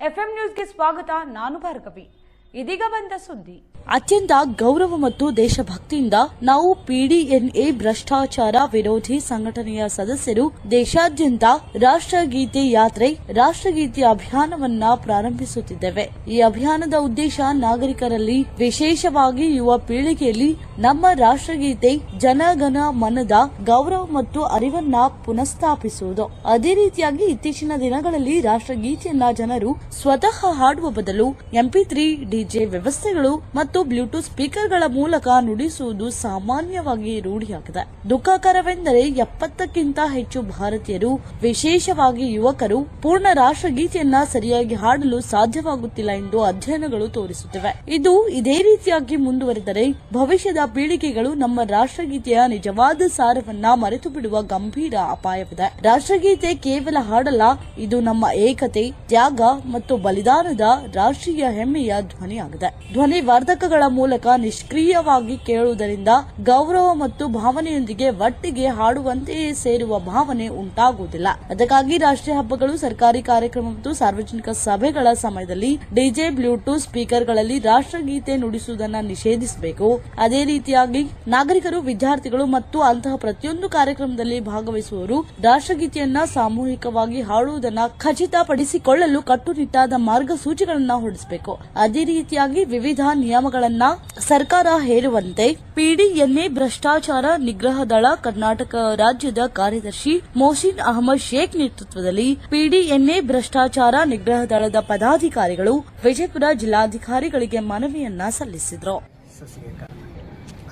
FM ನ್ಯೂಸ್ಗೆ ಸ್ವಾಗತ ನಾನು ಭಾರ್ಗವಿ ಇದೀಗ ಬಂದ ಸುದ್ದಿ. ಅತ್ಯಂತ ಗೌರವ ಮತ್ತು ದೇಶಭಕ್ತಿಯಿಂದ ನಾವು ಪಿಡಿಎನ್ಎ ಭ್ರಷ್ಟಾಚಾರ ವಿರೋಧಿ ಸಂಘಟನೆಯ ಸದಸ್ಯರು ದೇಶಾದ್ಯಂತ ರಾಷ್ಟ್ರಗೀತೆ ಯಾತ್ರೆ, ರಾಷ್ಟ್ರಗೀತೆ ಅಭಿಯಾನವನ್ನ ಪ್ರಾರಂಭಿಸುತ್ತಿದ್ದೇವೆ. ಈ ಅಭಿಯಾನದ ಉದ್ದೇಶ ನಾಗರಿಕರಲ್ಲಿ ವಿಶೇಷವಾಗಿ ಯುವ ಪೀಳಿಗೆಯಲ್ಲಿ ನಮ್ಮ ರಾಷ್ಟ್ರಗೀತೆ ಜನಗಣ ಮನದ ಗೌರವ ಮತ್ತು ಅರಿವನ್ನ ಪುನಃಸ್ಥಾಪಿಸುವುದು. ಅದೇ ರೀತಿಯಾಗಿ ಇತ್ತೀಚಿನ ದಿನಗಳಲ್ಲಿ ರಾಷ್ಟ್ರಗೀತೆಯನ್ನ ಜನರು ಸ್ವತಃ ಹಾಡುವ ಬದಲು ಎಂಪಿ ತ್ರೀ ಡಿಜೆ ವ್ಯವಸ್ಥೆಗಳು ಮತ್ತು ಬ್ಲೂಟೂತ್ ಸ್ಪೀಕರ್ಗಳ ಮೂಲಕ ನುಡಿಸುವುದು ಸಾಮಾನ್ಯವಾಗಿ ರೂಢಿಯಾಗಿದೆ. ದುಃಖಕರವೆಂದರೆ ಎಪ್ಪತ್ತಕ್ಕಿಂತ ಹೆಚ್ಚು ಭಾರತೀಯರು, ವಿಶೇಷವಾಗಿ ಯುವಕರು, ಪೂರ್ಣ ರಾಷ್ಟ್ರಗೀತೆಯನ್ನ ಸರಿಯಾಗಿ ಹಾಡಲು ಸಾಧ್ಯವಾಗುತ್ತಿಲ್ಲ ಎಂದು ಅಧ್ಯಯನಗಳು ತೋರಿಸುತ್ತಿವೆ. ಇದು ಇದೇ ರೀತಿಯಾಗಿ ಮುಂದುವರೆದರೆ ಭವಿಷ್ಯದ ಪೀಳಿಗೆಗಳು ನಮ್ಮ ರಾಷ್ಟ್ರಗೀತೆಯ ನಿಜವಾದ ಸಾರವನ್ನ ಮರೆತು ಬಿಡುವ ಗಂಭೀರ ಅಪಾಯವಿದೆ. ರಾಷ್ಟ್ರಗೀತೆ ಕೇವಲ ಹಾಡಲ್ಲ, ಇದು ನಮ್ಮ ಏಕತೆ, ತ್ಯಾಗ ಮತ್ತು ಬಲಿದಾನದ ರಾಷ್ಟ್ರೀಯ ಹೆಮ್ಮೆಯ ಧ್ವನಿಯಾಗಿದೆ ಧ್ವನಿ ವರ್ಧಕಗಳ ಮೂಲಕ ನಿಷ್ಕ್ರಿಯವಾಗಿ ಕೇಳುವುದರಿಂದ ಗೌರವ ಮತ್ತು ಭಾವನೆಯೊಂದಿಗೆ ಒಟ್ಟಿಗೆ ಹಾಡುವಂತೆಯೇ ಸೇರುವ ಭಾವನೆ ಉಂಟಾಗುವುದಿಲ್ಲ. ಅದಕ್ಕಾಗಿ ರಾಷ್ಟ್ರೀಯ ಹಬ್ಬಗಳು, ಸರ್ಕಾರಿ ಕಾರ್ಯಕ್ರಮ ಮತ್ತು ಸಾರ್ವಜನಿಕ ಸಭೆಗಳ ಸಮಯದಲ್ಲಿ ಡಿಜೆ, ಬ್ಲೂಟೂತ್ ಸ್ಪೀಕರ್ಗಳಲ್ಲಿ ರಾಷ್ಟ್ರಗೀತೆ ನುಡಿಸುವುದನ್ನು ನಿಷೇಧಿಸಬೇಕು. ಅದೇ ರೀತಿಯಾಗಿ ನಾಗರಿಕರು, ವಿದ್ಯಾರ್ಥಿಗಳು ಮತ್ತು ಅಂತಹ ಪ್ರತಿಯೊಂದು ಕಾರ್ಯಕ್ರಮದಲ್ಲಿ ಭಾಗವಹಿಸುವವರು ರಾಷ್ಟ್ರಗೀತೆಯನ್ನ ಸಾಮೂಹಿಕವಾಗಿ ಹಾಡುವುದನ್ನು ಖಚಿತಪಡಿಸಿಕೊಳ್ಳಲು ಕಟ್ಟುನಿಟ್ಟಾದ ಮಾರ್ಗಸೂಚಿಗಳನ್ನು ಹೊರಡಿಸಬೇಕು. ಅದೇ ರೀತಿಯಾಗಿ ವಿವಿಧ ನಿಯಮಗಳನ್ನ ಸರ್ಕಾರ ಹೇರುವಂತೆ ಪಿಡಿಎನ್ಎ ಭ್ರಷ್ಟಾಚಾರ ನಿಗ್ರಹ ದಳ ಕರ್ನಾಟಕ ರಾಜ್ಯದ ಕಾರ್ಯದರ್ಶಿ ಮೋಸಿನ್ ಅಹಮದ್ ಶೇಖ್ ನೇತೃತ್ವದಲ್ಲಿ ಪಿಡಿಎನ್ಎ ಭ್ರಷ್ಟಾಚಾರ ನಿಗ್ರಹ ದಳದ ಪದಾಧಿಕಾರಿಗಳು ವಿಜಯಪುರ ಜಿಲ್ಲಾಧಿಕಾರಿಗಳಿಗೆ ಮನವಿಯನ್ನ ಸಲ್ಲಿಸಿದರು सत श्री अकाल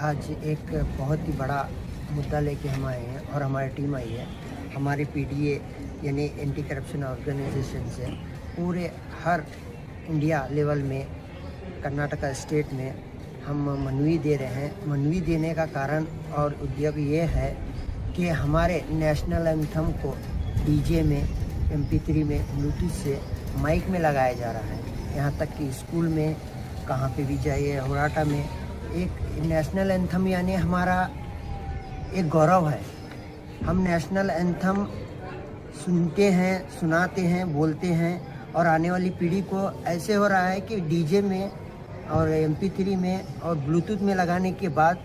आज एक बहुत ही बड़ा मुद्दा लेके हम आए हैं और हमारी टीम आई है हमारे पीडीए यानी एंटी करप्शन ऑर्गेनाइजेशन से पूरे हर इंडिया लेवल में कर्नाटका स्टेट में हम मनवी दे रहे हैं। मनवी देने का कारण और उद्योग ये है कि हमारे नेशनल एंथम को डीजे में एम में ब्लूटूथ से माइक में लगाया जा रहा है। यहाँ तक कि स्कूल में, कहाँ पे भी जाइए, होराटा में, एक नेशनल एंथम यानी हमारा एक गौरव है। हम नेशनल एंथम सुनते हैं, सुनाते हैं, बोलते हैं और आने वाली पीढ़ी को ऐसे हो रहा है कि डीजे में और एमपी थ्री में और ब्लूटूथ में लगाने के बाद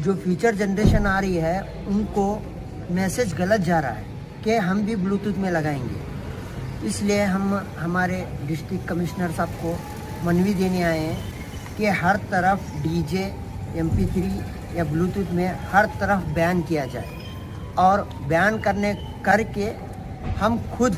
जो फ्यूचर जनरेशन आ रही है, उनको मैसेज गलत जा रहा है कि हम भी ब्लूटूथ में लगाएँगे। इसलिए हम, हमारे डिस्ट्रिक्ट कमिश्नर साहब को मनवी देने आए हैं कि हर तरफ़ डीजे एम या ब्लूटूथ में हर तरफ़ बैन किया जाए। और बैन करने, करके हम खुद